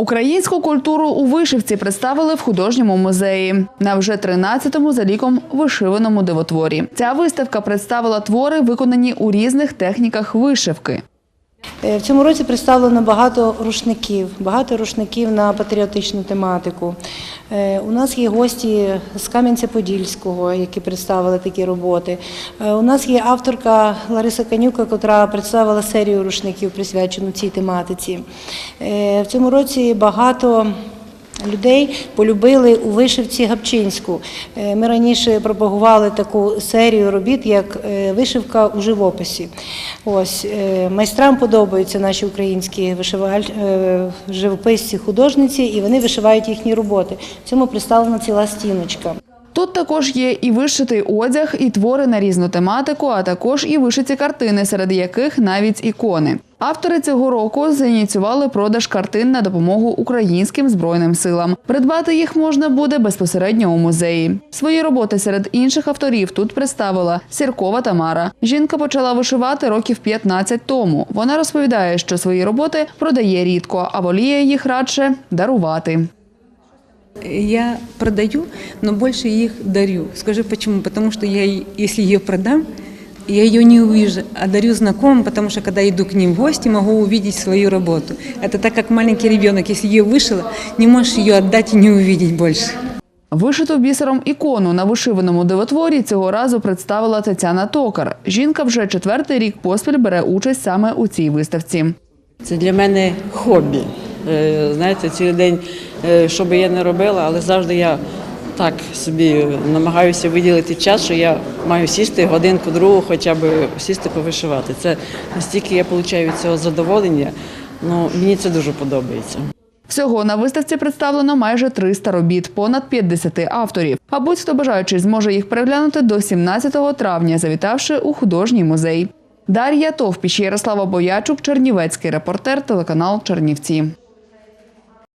Українську культуру у вишивці представили в художньому музеї на вже 13-му за ліком вишиваному дивотворі. Ця виставка представила твори, виконані у різних техніках вишивки. Е, В цьому році представлено багато рушників, багато рушників на патріотичну тематику. Е, У нас є гості з Кам'янця-Подільського, які представили такі роботи. Е, У нас є авторка Лариса Канюка, яка представила серію рушників, присвячену цій тематиці. В цьому році багато людей полюбили у вишивці Гапчинську. Е, Ми раніше пропагували таку серію робіт, як е, вишивка у живописі. Ось е, майстрам подобаються наші українські вишиваль... живописці, художниці, і вони вишивають їхні роботи. Цьому представлена ціла стіночка. Тут також є і вишитий одяг, і твори на різну тематику, а також і вишиті картини, серед яких навіть ікони. Автори цього року зініціювали продаж картин на допомогу українським збройним силам. Придбати їх можна буде безпосередньо у музеї. Свої роботи серед інших авторів тут представила Сіркова Тамара. Жінка почала вишивати років 15 тому. Вона розповідає, що свої роботи продає рідко, а воліє їх радше дарувати. Я продаю, но больше их дарю. Скажи почему? Потому что я, если ее продам, я ее не увижу, а дарю знакомым, потому что когда иду к ним в гости, могу увидеть свою работу. Это так, как маленький ребенок, если ее вышила, не можешь ее отдать и не увидеть больше. Вишиту бісером ікону на вишиваному дивотворі цього разу представила Тетяна Токар. Жінка вже четвертий рік поспіль бере участь саме у цій виставці. Це для мене хобі. Е, Знаєте, цілий день, е, що би я не робила, але завжди я так собі намагаюся виділити час, що я маю сісти годинку другу, хоча б сісти повишивати. Це настільки я отримую цього задоволення. Ну, мені це дуже подобається. Всього на виставці представлено майже 300 робіт, понад 50 авторів. А будь-хто бажаючий зможе їх переглянути до 17 травня, завітавши у художній музей. Дар'я Товпіч, Ярослава Боячук, Чернівецький репортер, телеканал Чернівці.